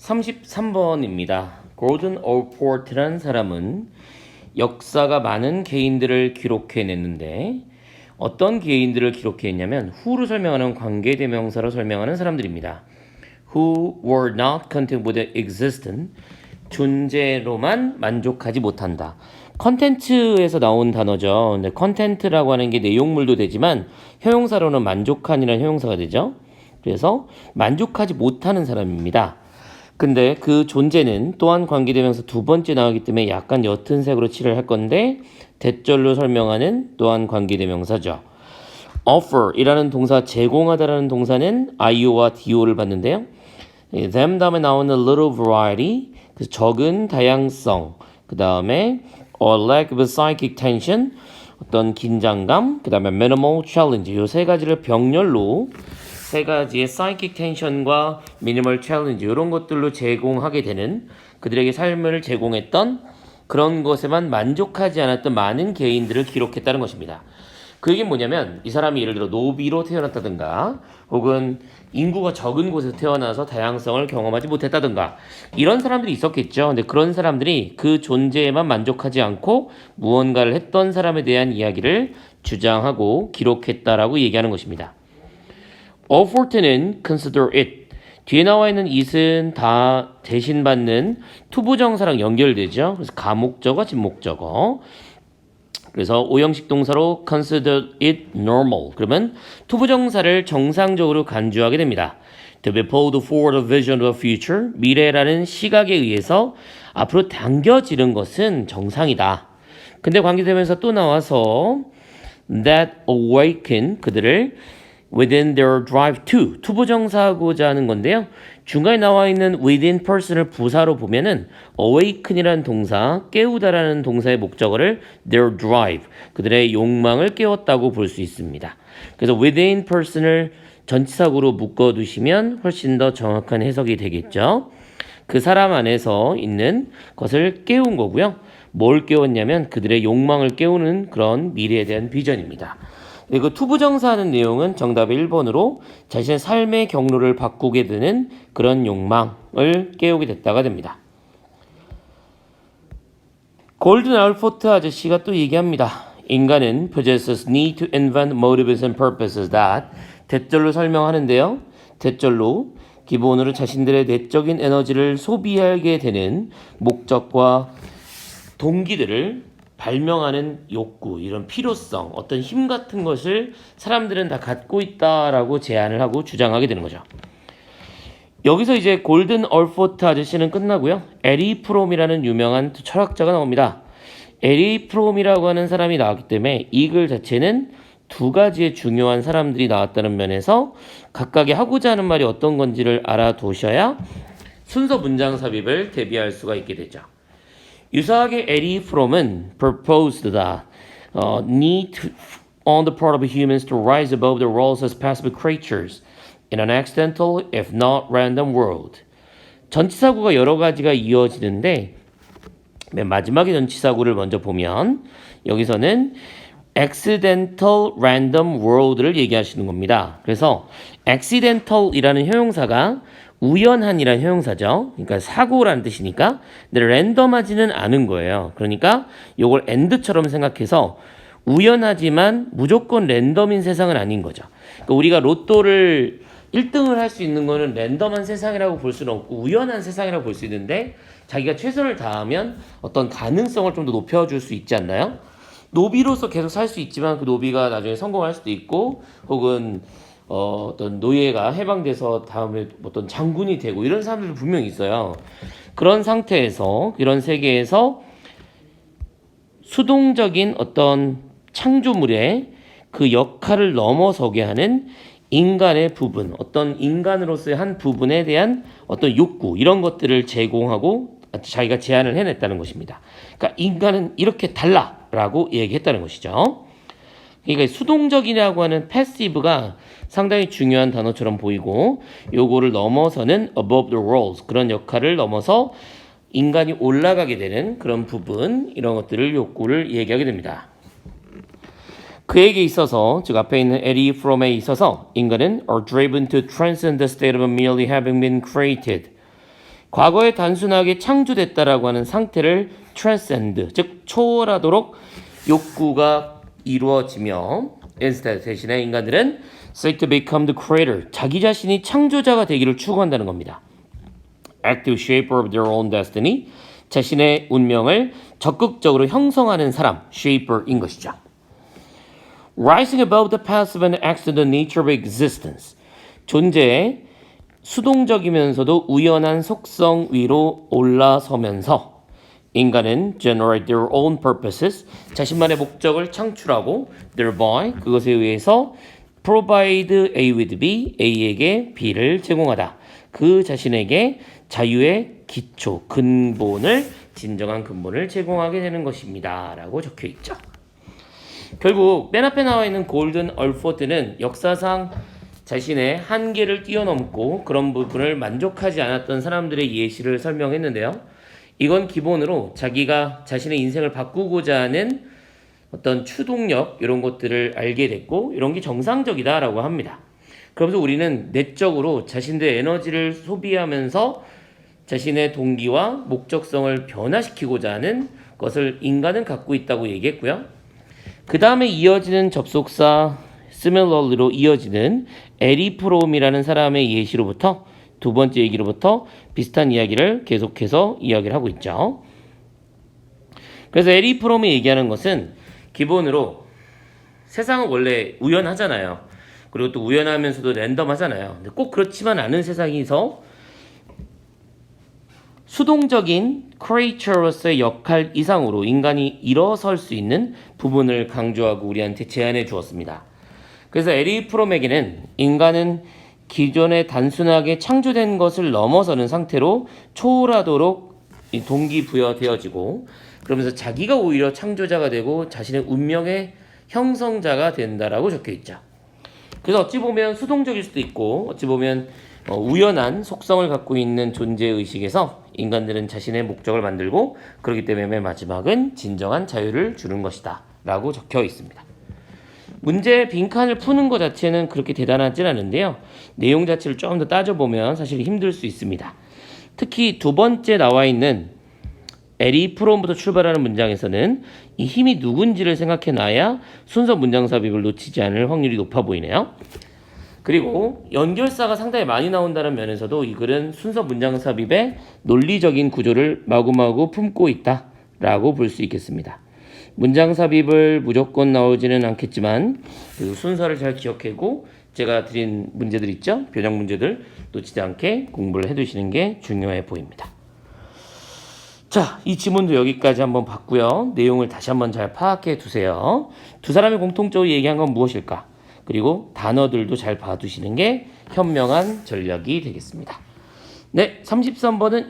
33번입니다. 골든 올포트라는 사람은 역사가 많은 개인들을 기록해냈는데 어떤 개인들을 기록했냐면 who를 설명하는 관계 대명사로 설명하는 사람들입니다. who were not content with existence 존재로만 만족하지 못한다. 컨텐츠에서 나온 단어죠. 근데 컨텐츠라고 하는 게 내용물도 되지만 형용사로는 만족한이라는 형용사가 되죠. 그래서 만족하지 못하는 사람입니다. 근데 그 존재는 또한 관계대명사 두 번째 나오기 때문에 약간 옅은 색으로 칠을 할 건데 대절로 설명하는 또한 관계대명사죠. offer이라는 동사 제공하다라는 동사는 i오와 do를 받는데요. 예, them 다음에 나오는 little variety 그 적은 다양성 그 다음에 or lack of psychic tension 어떤 긴장감 그 다음에 minimal challenge 이 세 가지를 병렬로 세 가지의 psychic tension과 minimal challenge 이런 것들로 제공하게 되는 그들에게 삶을 제공했던 그런 것에만 만족하지 않았던 많은 개인들을 기록했다는 것입니다. 그 얘기는 뭐냐면 이 사람이 예를 들어 노비로 태어났다든가 혹은 인구가 적은 곳에서 태어나서 다양성을 경험하지 못했다든가 이런 사람들이 있었겠죠. 근데 그런 사람들이 그 존재에만 만족하지 않고 무언가를 했던 사람에 대한 이야기를 주장하고 기록했다라고 얘기하는 것입니다. 어포트는 consider it 뒤에 나와 있는 it은 다 대신 받는 투부정사랑 연결되죠. 그래서 가목적어, 진목적어. 그래서 오형식 동사로 consider it normal. 그러면 투부정사를 정상적으로 간주하게 됩니다. To be pulled forward a vision of a future. 미래라는 시각에 의해서 앞으로 당겨지는 것은 정상이다. 근데 관계되면서 또 나와서 that awaken 그들을 within their drive to 투부정사하고자 하는 건데요. 중간에 나와 있는 within person을 부사로 보면은 awaken이라는 동사, 깨우다라는 동사의 목적어를 their drive, 그들의 욕망을 깨웠다고 볼 수 있습니다. 그래서 within person을 전치사구로 묶어 두시면 훨씬 더 정확한 해석이 되겠죠. 그 사람 안에서 있는 것을 깨운 거고요. 뭘 깨웠냐면 그들의 욕망을 깨우는 그런 미래에 대한 비전입니다. 그리고 투부정사하는 내용은 정답 1번으로 자신의 삶의 경로를 바꾸게 되는 그런 욕망을 깨우게 됐다가 됩니다. 골든 알포트 아저씨가 또 얘기합니다. 인간은 possesses need to invent motives and purposes that 대절로 설명하는데요. 대절로 기본으로 자신들의 내적인 에너지를 소비하게 되는 목적과 동기들을 발명하는 욕구, 이런 필요성, 어떤 힘 같은 것을 사람들은 다 갖고 있다라고 제안을 하고 주장하게 되는 거죠. 여기서 이제 골든 얼포트 아저씨는 끝나고요. 에리 프롬이라는 유명한 철학자가 나옵니다. 에리 프롬이라고 하는 사람이 나왔기 때문에 이 글 자체는 두 가지의 중요한 사람들이 나왔다는 면에서 각각이 하고자 하는 말이 어떤 건지를 알아두셔야 순서 문장 삽입을 대비할 수가 있게 되죠. 유사하게 에리 프롬은 proposed that uh, need on the part of humans to rise above their roles as passive creatures in an accidental, if not random world. 전치사구가 여러 가지가 이어지는데 맨 마지막에 전치사구를 먼저 보면 여기서는 accidental random world를 얘기하시는 겁니다. 그래서 accidental이라는 형용사가 우연한이라는 형용사죠. 그러니까 사고라는 뜻이니까 근데 랜덤하지는 않은 거예요. 그러니까 이걸 end처럼 생각해서 우연하지만 무조건 랜덤인 세상은 아닌 거죠. 그러니까 우리가 로또를 1등을 할 수 있는 거는 랜덤한 세상이라고 볼 수는 없고 우연한 세상이라고 볼 수 있는데 자기가 최선을 다하면 어떤 가능성을 좀 더 높여줄 수 있지 않나요? 노비로서 계속 살 수 있지만 그 노비가 나중에 성공할 수도 있고 혹은 어, 어떤 노예가 해방돼서 다음에 어떤 장군이 되고 이런 사람들도 분명히 있어요. 그런 상태에서 이런 세계에서 수동적인 어떤 창조물의 그 역할을 넘어서게 하는 인간의 부분, 어떤 인간으로서의 한 부분에 대한 어떤 욕구 이런 것들을 제공하고 자기가 제안을 해냈다는 것입니다. 그러니까 인간은 이렇게 달라라고 얘기했다는 것이죠. 그러니까 수동적이라고 하는 패시브가 상당히 중요한 단어처럼 보이고 요거를 넘어서는 above the walls 그런 역할을 넘어서 인간이 올라가게 되는 그런 부분 이런 것들을 욕구를 얘기하게 됩니다. 그에게 있어서 즉 앞에 있는 에리 프롬에 있어서 인간은 are driven to transcend the state of merely having been created 과거에 단순하게 창조됐다라고 하는 상태를 transcend, 즉 초월하도록 욕구가 이루어지며 instead 대신에 인간들은 seek to become the creator, 자기 자신이 창조자가 되기를 추구한다는 겁니다. active shaper of their own destiny, 자신의 운명을 적극적으로 형성하는 사람, shaper인 것이죠. Rising above the passive and accident nature of existence, 존재의 수동적이면서도 우연한 속성 위로 올라서면서 인간은 generate their own purposes, 자신만의 목적을 창출하고 thereby 그것에 의해서 provide A with B, A에게 B를 제공하다. 그 자신에게 자유의 기초, 근본을 진정한 근본을 제공하게 되는 것입니다. 라고 적혀 있죠. 결국 맨 앞에 나와 있는 골든 얼포트는 역사상 자신의 한계를 뛰어넘고 그런 부분을 만족하지 않았던 사람들의 예시를 설명했는데요. 이건 기본으로 자기가 자신의 인생을 바꾸고자 하는 어떤 추동력 이런 것들을 알게 됐고 이런 게 정상적이다라고 합니다. 그러면서 우리는 내적으로 자신들의 에너지를 소비하면서 자신의 동기와 목적성을 변화시키고자 하는 것을 인간은 갖고 있다고 얘기했고요. 그 다음에 이어지는 접속사 similarly로 이어지는 에리프롬이라는 사람의 예시로부터 두 번째 얘기로부터 비슷한 이야기를 계속해서 이야기를 하고 있죠. 그래서 에리 프롬이 얘기하는 것은 기본으로 세상은 원래 우연하잖아요. 그리고 또 우연하면서도 랜덤하잖아요. 근데 꼭 그렇지만 않은 세상에서 수동적인 크리에이처로서의 역할 이상으로 인간이 일어설 수 있는 부분을 강조하고 우리한테 제안해 주었습니다. 그래서 에리 프롬에게는 인간은 기존에 단순하게 창조된 것을 넘어서는 상태로 초월하도록 이 동기부여되어지고 그러면서 자기가 오히려 창조자가 되고 자신의 운명의 형성자가 된다라고 적혀 있죠. 그래서 어찌 보면 수동적일 수도 있고 어찌 보면 어, 우연한 속성을 갖고 있는 존재 의식에서 인간들은 자신의 목적을 만들고 그렇기 때문에 맨 마지막은 진정한 자유를 주는 것이다라고 적혀 있습니다. 문제 빈칸을 푸는 것 자체는 그렇게 대단하진 않은데요. 내용 자체를 좀더 따져보면 사실 힘들 수 있습니다. 특히 두 번째 나와 있는 에리 프롬부터 출발하는 문장에서는 이 힘이 누군지를 생각해 놔야 순서 문장 삽입을 놓치지 않을 확률이 높아 보이네요. 그리고 연결사가 상당히 많이 나온다는 면에서도 이 글은 순서 문장 삽입의 논리적인 구조를 마구마구 품고 있다라고 볼 수 있겠습니다. 문장 삽입을 무조건 나오지는 않겠지만 그 순서를 잘 기억하고 제가 드린 문제들 있죠? 변형 문제들 놓치지 않게 공부를 해두시는 게 중요해 보입니다. 자, 이 지문도 여기까지 한번 봤고요. 내용을 다시 한번 잘 파악해 두세요. 두 사람이 공통적으로 얘기한 건 무엇일까? 그리고 단어들도 잘 봐두시는 게 현명한 전략이 되겠습니다. 네, 33번은